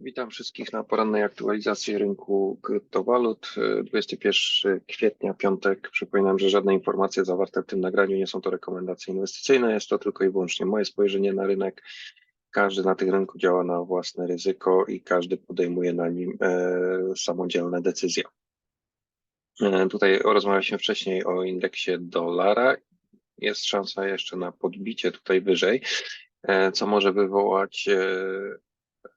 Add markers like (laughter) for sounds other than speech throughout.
Witam wszystkich na porannej aktualizacji rynku kryptowalut. 21 kwietnia, piątek. Przypominam, że żadne informacje zawarte w tym nagraniu nie są to rekomendacje inwestycyjne, jest to tylko i wyłącznie moje spojrzenie na rynek. Każdy na tym rynku działa na własne ryzyko i każdy podejmuje na nim e, samodzielne decyzje. E, tutaj rozmawialiśmy wcześniej o indeksie dolara. Jest szansa jeszcze na podbicie tutaj wyżej, e, co może wywołać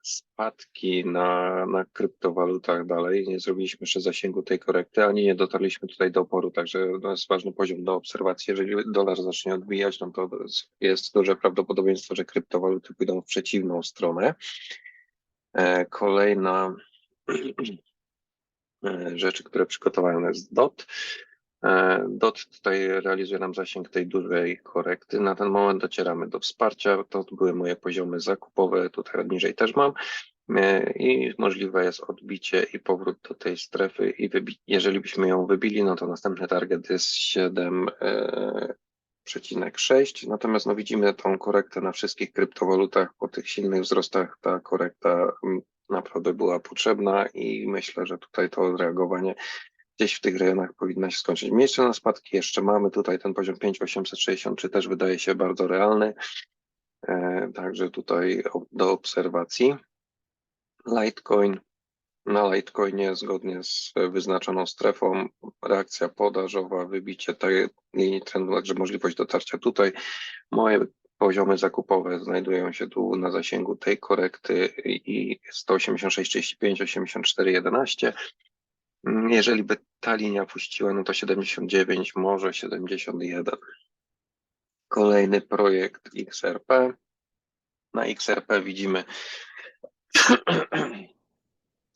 spadki na, na kryptowalutach dalej. Nie zrobiliśmy jeszcze zasięgu tej korekty, ani nie dotarliśmy tutaj do oporu, także to jest ważny poziom do obserwacji. Jeżeli dolar zacznie odbijać, no to jest duże prawdopodobieństwo, że kryptowaluty pójdą w przeciwną stronę. E, kolejna (clears throat) e, rzeczy, które przygotowałem jest DOT. E, DOT tutaj realizuje nam zasięg tej dużej korekty. Na ten moment docieramy do wsparcia. To były moje poziomy zakupowe, tutaj niżej też mam. E, I możliwe jest odbicie i powrót do tej strefy. I jeżeli byśmy ją wybili, no to następny target jest 7,6. Natomiast no widzimy tą korektę na wszystkich kryptowalutach. Po tych silnych wzrostach ta korekta mm, naprawdę była potrzebna i myślę, że tutaj to odreagowanie gdzieś w tych rejonach powinna się skończyć. Miejsce na spadki jeszcze mamy tutaj ten poziom 5863 też wydaje się bardzo realny. E, także tutaj do obserwacji. Litecoin. Na Litecoinie zgodnie z wyznaczoną strefą reakcja podażowa, wybicie tej linii trendu, także możliwość dotarcia tutaj. Moje poziomy zakupowe znajdują się tu na zasięgu tej korekty i 186,35, 84,11. Jeżeli by ta linia puściła, no to 79, może 71. Kolejny projekt XRP. Na XRP widzimy, (clears throat)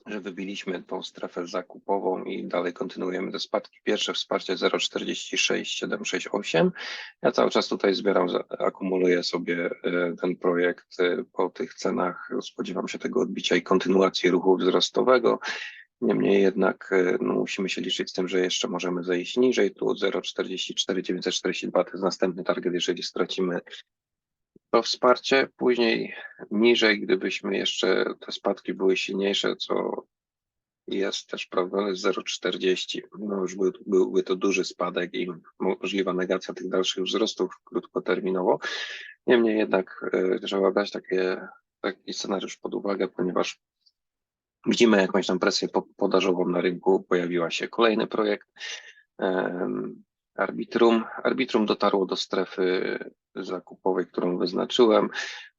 że wybiliśmy tą strefę zakupową i dalej kontynuujemy te spadki. Pierwsze wsparcie 0,46768. Ja cały czas tutaj zbieram, akumuluję sobie e, ten projekt e, po tych cenach. Spodziewam się tego odbicia i kontynuacji ruchu wzrostowego. Niemniej jednak e, no, musimy się liczyć z tym, że jeszcze możemy zejść niżej. Tu 0,44 942 to jest następny target, jeżeli stracimy to wsparcie. Później niżej, gdybyśmy jeszcze te spadki były silniejsze, co jest też prawdopodobne 0,40. No już by, byłby to duży spadek i możliwa negacja tych dalszych wzrostów krótkoterminowo. Niemniej jednak e, trzeba brać takie, taki scenariusz pod uwagę, ponieważ Widzimy jakąś tam presję podażową na rynku, pojawiła się kolejny projekt. Arbitrum. Arbitrum dotarło do strefy zakupowej, którą wyznaczyłem.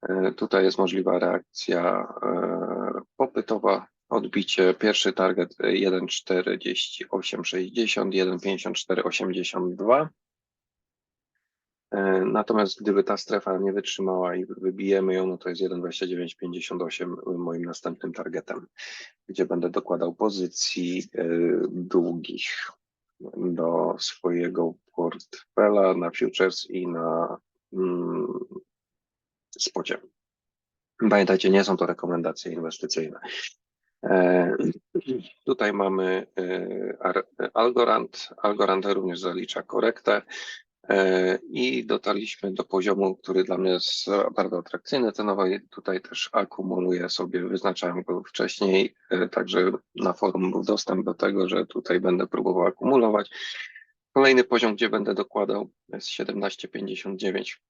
E, tutaj jest możliwa reakcja e, popytowa, odbicie. Pierwszy target 1,4860, 1,5482. E, natomiast gdyby ta strefa nie wytrzymała i wybijemy ją, no to jest 1,2958 moim następnym targetem, gdzie będę dokładał pozycji e, długich do swojego portfela na futures i na mm, spocie. Pamiętajcie, nie są to rekomendacje inwestycyjne. E, tutaj mamy Algorand. Algorand również zalicza korektę. E, i dotarliśmy do poziomu, który dla mnie jest bardzo atrakcyjny cenowo tutaj też akumuluję sobie, wyznaczałem go wcześniej, e, także na forum był dostęp do tego, że tutaj będę próbował akumulować. Kolejny poziom, gdzie będę dokładał jest 17,59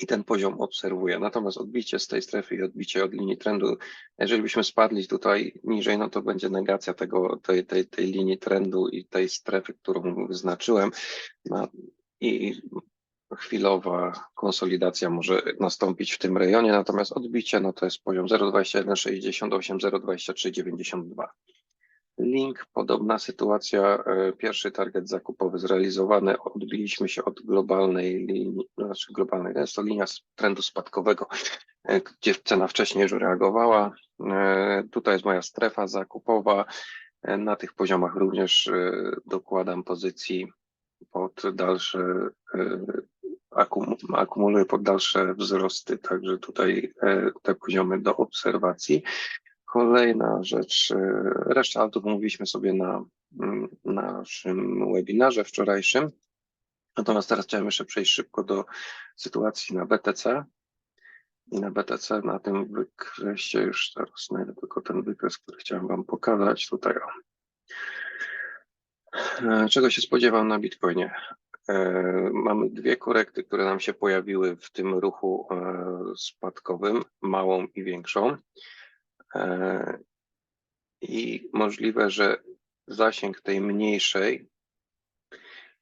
i ten poziom obserwuję. Natomiast odbicie z tej strefy i odbicie od linii trendu, jeżeli byśmy spadli tutaj niżej, no to będzie negacja tego, tej, tej, tej linii trendu i tej strefy, którą wyznaczyłem. No, I chwilowa konsolidacja może nastąpić w tym rejonie, natomiast odbicie no to jest poziom 0,2168, 0,2392. Link, podobna sytuacja. E, pierwszy target zakupowy zrealizowany. Odbiliśmy się od globalnej linii, znaczy globalnej, jest to linia trendu spadkowego, e, gdzie cena wcześniej już reagowała. E, tutaj jest moja strefa zakupowa. Na tych poziomach również dokładam pozycji pod dalsze, akumuluję pod dalsze wzrosty, także tutaj te poziomy do obserwacji. Kolejna rzecz, e, resztę altów mówiliśmy sobie na mm, naszym webinarze wczorajszym. Natomiast teraz chciałem jeszcze przejść szybko do sytuacji na BTC. I na BTC na tym wykresie już teraz znajdę tylko ten wykres, który chciałem Wam pokazać tutaj. E, Czego się spodziewam na Bitcoinie? E, Mamy dwie korekty, które nam się pojawiły w tym ruchu e, spadkowym, małą i większą. E, I możliwe, że zasięg tej mniejszej,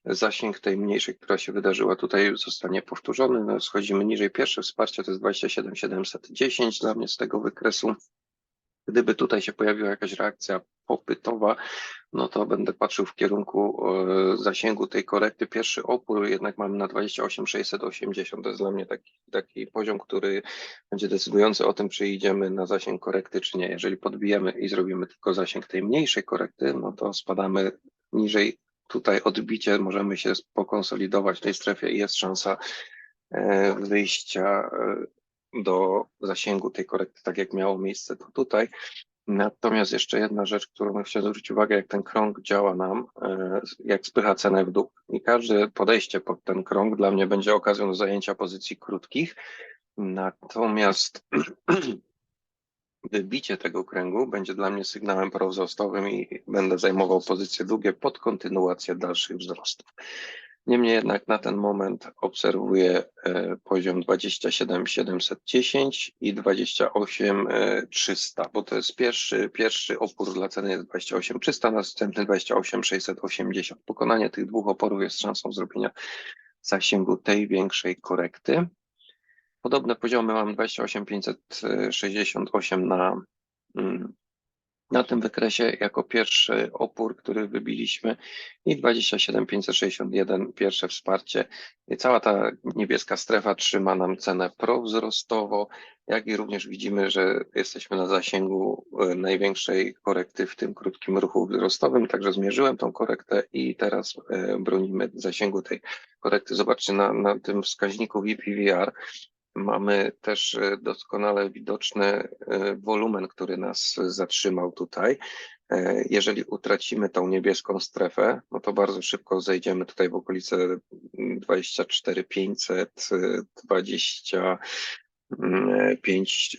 zasięg tej mniejszej, która się wydarzyła tutaj, zostanie powtórzony. No, schodzimy niżej. Pierwsze wsparcie to jest 27 710 dla mnie z tego wykresu. Gdyby tutaj się pojawiła jakaś reakcja popytowa, no to będę patrzył w kierunku e, zasięgu tej korekty. Pierwszy opór jednak mamy na 28 680. To jest dla mnie taki, taki poziom, który będzie decydujący o tym, czy idziemy na zasięg korekty, czy nie. Jeżeli podbijemy i zrobimy tylko zasięg tej mniejszej korekty, no to spadamy niżej. Tutaj odbicie możemy się pokonsolidować w tej strefie i jest szansa e, wyjścia e, do zasięgu tej korekty, tak jak miało miejsce to tutaj. Natomiast jeszcze jedna rzecz, którą chciał zwrócić uwagę, jak ten krąg działa nam, e, jak spycha cenę w dół. I każde podejście pod ten krąg dla mnie będzie okazją do zajęcia pozycji krótkich. Natomiast (clears throat) wybicie tego kręgu będzie dla mnie sygnałem prowzrostowym i będę zajmował pozycje długie pod kontynuację dalszych wzrostów. Niemniej jednak na ten moment obserwuję e, poziom 27 710 i 28 e, 300, bo to jest pierwszy, pierwszy opór dla ceny jest 28 300, następny 28 680. Pokonanie tych dwóch oporów jest szansą zrobienia zasięgu tej większej korekty. Podobne poziomy mam 28 568 na, mm, na tym wykresie jako pierwszy opór, który wybiliśmy i 27 561 pierwsze wsparcie. I cała ta niebieska strefa trzyma nam cenę prowzrostowo, jak i również widzimy, że jesteśmy na zasięgu e, największej korekty w tym krótkim ruchu wzrostowym, także zmierzyłem tą korektę i teraz e, bronimy zasięgu tej korekty. Zobaczcie na, na tym wskaźniku VPVR, Mamy też e, doskonale widoczny e, wolumen, który nas zatrzymał tutaj. E, Jeżeli utracimy tą niebieską strefę, no to bardzo szybko zejdziemy tutaj w okolice 24 500, 25,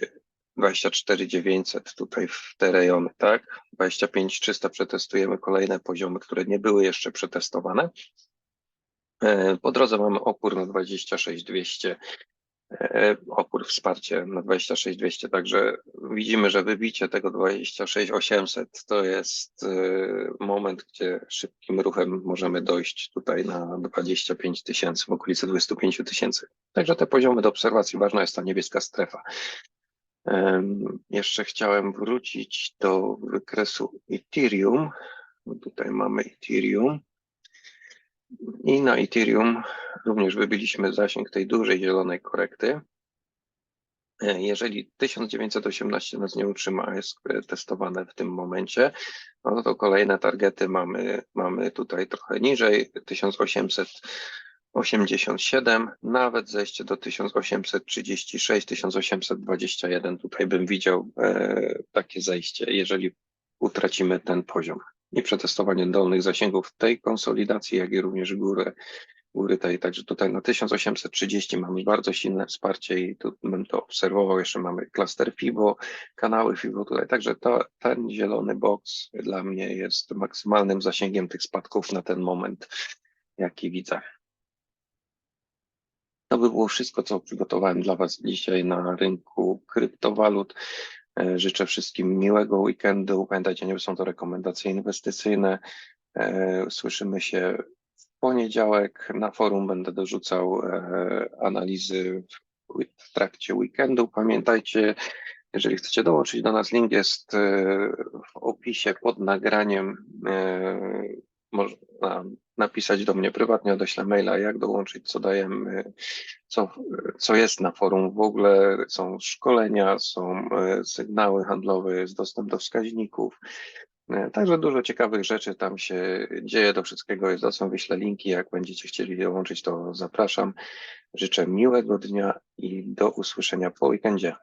24 900 tutaj w te rejony, tak? 25 300 przetestujemy kolejne poziomy, które nie były jeszcze przetestowane. Po drodze mamy opór na 26 200 e, opór wsparcie na 26200, także widzimy, że wybicie tego 26800 to jest e, moment, gdzie szybkim ruchem możemy dojść tutaj na 25 tysięcy, w okolicy 25 tysięcy. Także te poziomy do obserwacji, ważna jest ta niebieska strefa. Jeszcze chciałem wrócić do wykresu Ethereum. Tutaj mamy Ethereum. I na Ethereum również wybiliśmy zasięg tej dużej zielonej korekty. E, Jeżeli 1918 nas nie utrzyma, jest testowane w tym momencie, no to kolejne targety mamy, mamy tutaj trochę niżej, 1887, nawet zejście do 1836, 1821, tutaj bym widział e, takie zejście, jeżeli utracimy ten poziom i przetestowanie dolnych zasięgów tej konsolidacji, jak i również góry, góry tej. Także tutaj na 1830 mamy bardzo silne wsparcie i tu bym to obserwował. Jeszcze mamy klaster FIBO, kanały FIBO tutaj. Także to, ten zielony box dla mnie jest maksymalnym zasięgiem tych spadków na ten moment, jaki widzę. To by było wszystko, co przygotowałem dla Was dzisiaj na rynku kryptowalut. E, Życzę wszystkim miłego weekendu. Pamiętajcie, nie są to rekomendacje inwestycyjne. E, Słyszymy się w poniedziałek. Na forum będę dorzucał e, analizy w, trakcie weekendu. Pamiętajcie, jeżeli chcecie dołączyć do nas, link jest w opisie pod nagraniem. Można napisać do mnie prywatnie, odeślę maila, jak dołączyć, co dajemy, co, co jest na forum w ogóle. Są szkolenia, są e, sygnały handlowe, jest dostęp do wskaźników. E, Także dużo ciekawych rzeczy tam się dzieje, do wszystkiego jest dostęp, wyślę linki, jak będziecie chcieli dołączyć, to zapraszam. Życzę miłego dnia i do usłyszenia po weekendzie.